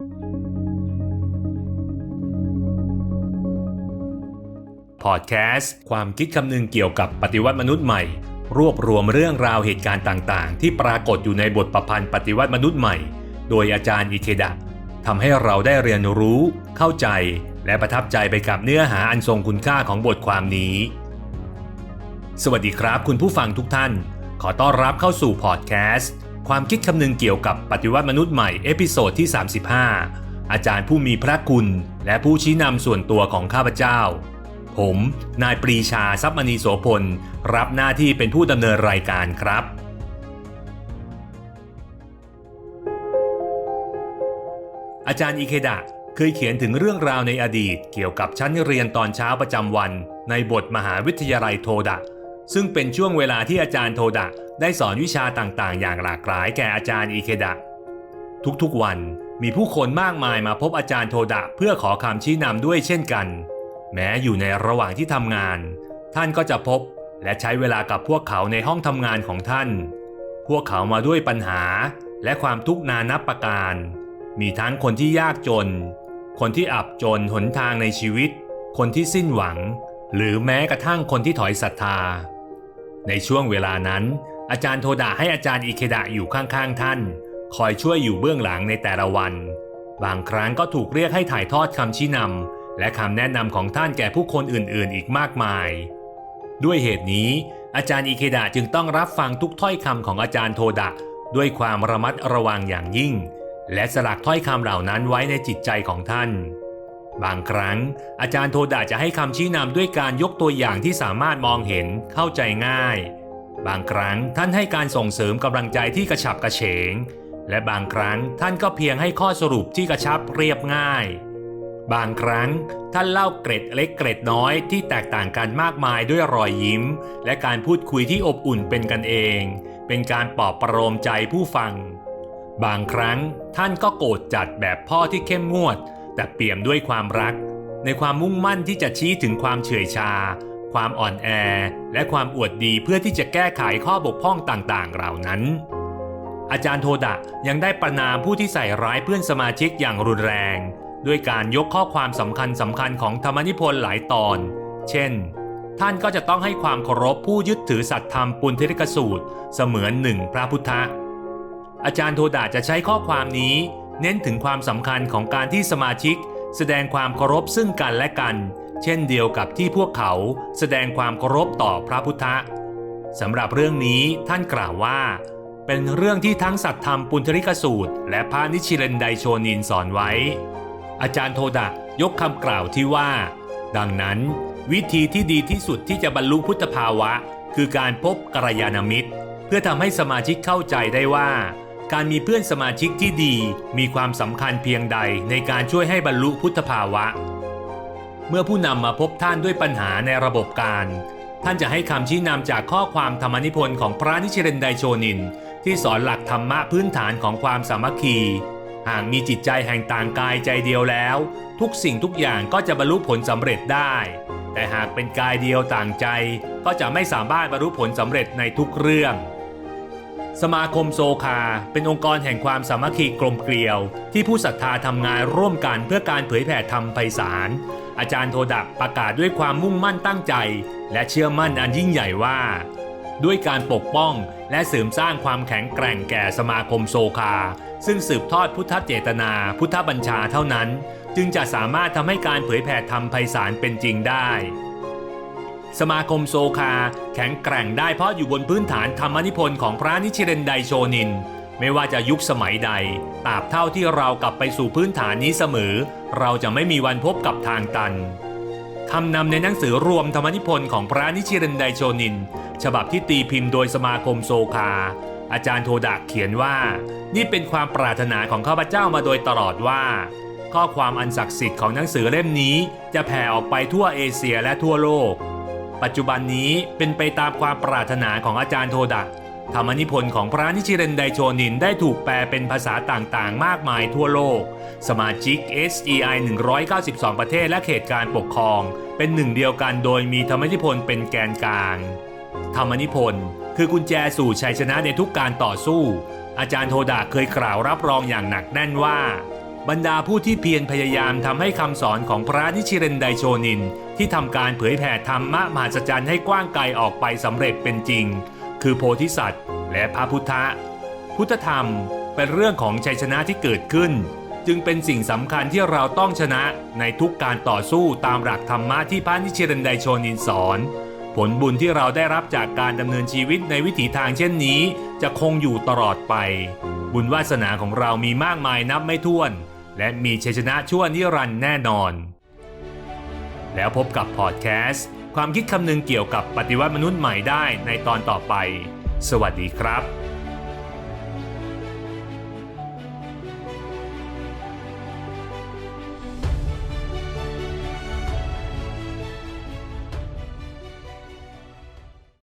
พอดแคสต์ความคิดคำนึงเกี่ยวกับปฏิวัติมนุษย์ใหม่ รวบรวมเรื่องราวเหตุการณ์ต่าง ๆ ที่ปรากฏอยู่ในบทประพันธ์ปฏิวัติมนุษย์ใหม่ โดยอาจารย์อิเคดะทำให้เราได้เรียนรู้ เข้าใจ และประทับใจไปกับเนื้อหาอันทรงคุณค่าของบทความนี้ สวัสดีครับคุณผู้ฟังทุกท่าน ขอต้อนรับเข้าสู่พอดแคสต์ ความคิดคำนึงเกี่ยวกับปฏิวัติมนุษย์ใหม่เอพิโซดที่ 35 อาจารย์ผู้มีพระคุณ และผู้ชี้นำส่วนตัวของข้าพเจ้า ผม นายปรีชาทรัพย์มณีโสพล รับหน้าที่เป็นผู้ดำเนินรายการครับอาจารย์อิเคดะเคยเขียนถึงเรื่องราวในอดีต เกี่ยวกับชั้นเรียนตอนเช้าประจำวัน ในบทมหาวิทยาลัยโทดะ ซึ่งเป็นช่วงเวลาที่อาจารย์โทดะ ได้สอนวิชาต่างๆ อย่างหลากหลายแก่อาจารย์อิเคดะ ทุกๆวันมีผู้คนมากมายมาพบอาจารย์โทดะเพื่อขอคำชี้นำด้วยเช่นกัน แม้อยู่ในระหว่างที่ทำงาน ท่านก็จะพบและใช้เวลากับพวกเขาในห้องทำงานของท่าน พวกเขามาด้วยปัญหาและความทุกข์นานับประการ มีทั้งคนที่ยากจน คนที่อับจนหนทางในชีวิต คนที่สิ้นหวัง หรือแม้กระทั่งคนที่ถอยศรัทธา ในช่วงเวลานั้น อาจารย์โทดะให้อาจารย์อิเคดะอยู่ข้างๆท่าน คอยช่วยอยู่เบื้องหลังในแต่ละวัน บางครั้งก็ถูกเรียกให้ถ่ายทอดคำชี้นำและคำแนะนำของท่านแก่ผู้คนอื่นๆ อีกมากมาย ด้วยเหตุนี้ อาจารย์อิเคดะจึงต้องรับฟังทุกถ้อยคำของอาจารย์โทดะ ด้วยความระมัดระวังอย่างยิ่ง และสลักถ้อยคำเหล่านั้นไว้ในจิตใจของท่าน บางครั้ง อาจารย์โทดะจะให้คำชี้นำด้วยการยกตัวอย่างที่สามารถมองเห็นเข้าใจง่าย บางครั้งท่านให้การส่งเสริมกำลังใจที่กระฉับกระเฉง และบางครั้งท่านก็เพียงให้ข้อสรุปที่กระชับเรียบง่าย บางครั้งท่านเล่าเกร็ดเล็กเกร็ดน้อยที่แตกต่างกันมากมายด้วยรอยยิ้ม และการพูดคุยที่อบอุ่นเป็นกันเอง เป็นการปลอบประโลมใจผู้ฟัง บางครั้งท่านก็โกรธจัดแบบพ่อที่เข้มงวด แต่เปี่ยมด้วยความรัก ในความมุ่งมั่นที่จะชี้ถึงความเฉื่อยชา ความอ่อนแอ และความอวดดีเพื่อที่จะแก้ไขข้อบกพร่องต่างๆ เหล่านั้น อาจารย์โทดะยังได้ประนามผู้ที่ใส่ร้ายเพื่อนสมาชิกอย่างรุนแรง ด้วยการยกข้อความสำคัญสำคัญของธรรมนิพนธ์หลายตอน เช่น ท่านก็จะต้องให้ความเคารพผู้ยึดถือสัตธรรมปุณธริกสูตร เสมือนหนึ่งพระพุทธอาจารย์โทดาจะใช้ข้อความนี้ เน้นถึงความสำคัญของการที่สมาชิก แสดงความเคารพซึ่งกันและกัน เช่นเดียวกับที่พวกเขาแสดงความเคารพต่อพระพุทธสำหรับเรื่องนี้ท่านกล่าวว่า เป็นเรื่องที่ทั้งสัตธรรมปุณธริกสูตร และพระนิชิเรนไดโชนินสอนไว้ อาจารย์โทดะยกคำกล่าวที่ว่า ดังนั้น วิธีที่ดีที่สุดที่จะบรรลุพุทธภาวะ คือการพบกัลยาณมิตร เพื่อทำให้สมาชิกเข้าใจได้ว่า การมีเพื่อนสมาชิกที่ดีมีความสำคัญเพียงใดในการช่วยให้บรรลุพุทธภาวะ เมื่อผู้นำมาพบท่านด้วยปัญหาในระบบการ ท่านจะให้คำชี้นำจากข้อความธรรมนิพนธ์ของพระนิชิเรนไดโชนิน ที่สอนหลักธรรมะพื้นฐานของความสามัคคี หากมีจิตใจแห่งต่างกายใจเดียวแล้ว ทุกสิ่งทุกอย่างก็จะบรรลุผลสำเร็จได้ แต่หากเป็นกายเดียวต่างใจ ก็จะไม่สามารถบรรลุผลสำเร็จในทุกเรื่อง สมาคมโซคา เป็นองค์กรแห่งความสามัคคีกลมเกลียว ที่ผู้ศรัทธาทำงานร่วมกันเพื่อการเผยแผ่ธรรมไพศาล อาจารย์โทดับประกาศด้วยความมุ่งมั่นตั้งใจ และเชื่อมั่นอันยิ่งใหญ่ว่า ด้วยการปกป้องและเสริมสร้างความแข็งแกร่งแก่สมาคมโซคา ซึ่งสืบทอดพุทธเจตนา พุทธบัญชาเท่านั้น จึงจะสามารถทำให้การเผยแผ่ธรรมไพศาลเป็นจริงได้ สมาคมโซคาแข็งแกร่งได้เพราะอยู่บนพื้นฐานธรรมนิพนธ์ของพระนิชิเรนไดโชนิน ไม่ว่าจะยุคสมัยใดตราบเท่าที่เรากลับไปสู่พื้นฐานนี้เสมอ เราจะไม่มีวันพบกับทางตันคำนำในหนังสือรวมธรรมนิพนธ์ของพระนิชิเรนไดโชนิน ฉบับที่ตีพิมพ์โดยสมาคมโซคา อาจารย์โทดะเขียนว่า นี่เป็นความปรารถนาของข้าพเจ้ามาโดยตลอดว่า ข้อความอันศักดิ์สิทธิ์ของหนังสือเล่มนี้ จะแผ่ออกไปทั่วเอเชียและทั่วโลก ปัจจุบันนี้เป็นไปตามความปรารถนาของอาจารย์โทดะธรรมนิพนธ์ของพระนิชิเรนไดโชนินได้ถูกแปลเป็นภาษาต่างๆ มากมายทั่วโลก สมาชิก SEI 192 ประเทศและเขตการปกครอง เป็นหนึ่งเดียวกันโดยมีธรรมนิพนธ์เป็นแกนกลาง ธรรมนิพนธ์คือกุญแจสู่ชัยชนะในทุกการต่อสู้ อาจารย์โทดะเคยกล่าวรับรองอย่างหนักแน่นว่า บรรดาผู้ที่เพียรพยายามทำให้คำสอนของพระนิชิเรนไดโชนิน ที่ทำการเผยแผ่ธรรมะมหัศจรรย์ให้กว้างไกลออกไปสำเร็จเป็นจริง คือโพธิสัตว์ และพระพุทธพุทธธรรมเป็นเรื่องของชัยชนะที่เกิดขึ้น จึงเป็นสิ่งสำคัญที่เราต้องชนะในทุกการต่อสู้ตามหลักธรรมะที่พระนิชิเรนไดโชนินสอน ผลบุญที่เราได้รับจากการดำเนินชีวิตในวิถีทางเช่นนี้ จะคงอยู่ตลอดไป บุญวาสนาของเรามีมากมายนับไม่ถ้วน และมีชัยชนะชั่วนิรันดร์แน่นอน แล้วพบกับพอดแคสต์ ความคิดคำนึงเกี่ยวกับปฏิวัติมนุษย์ใหม่ได้ในตอนต่อไป สวัสดีครับ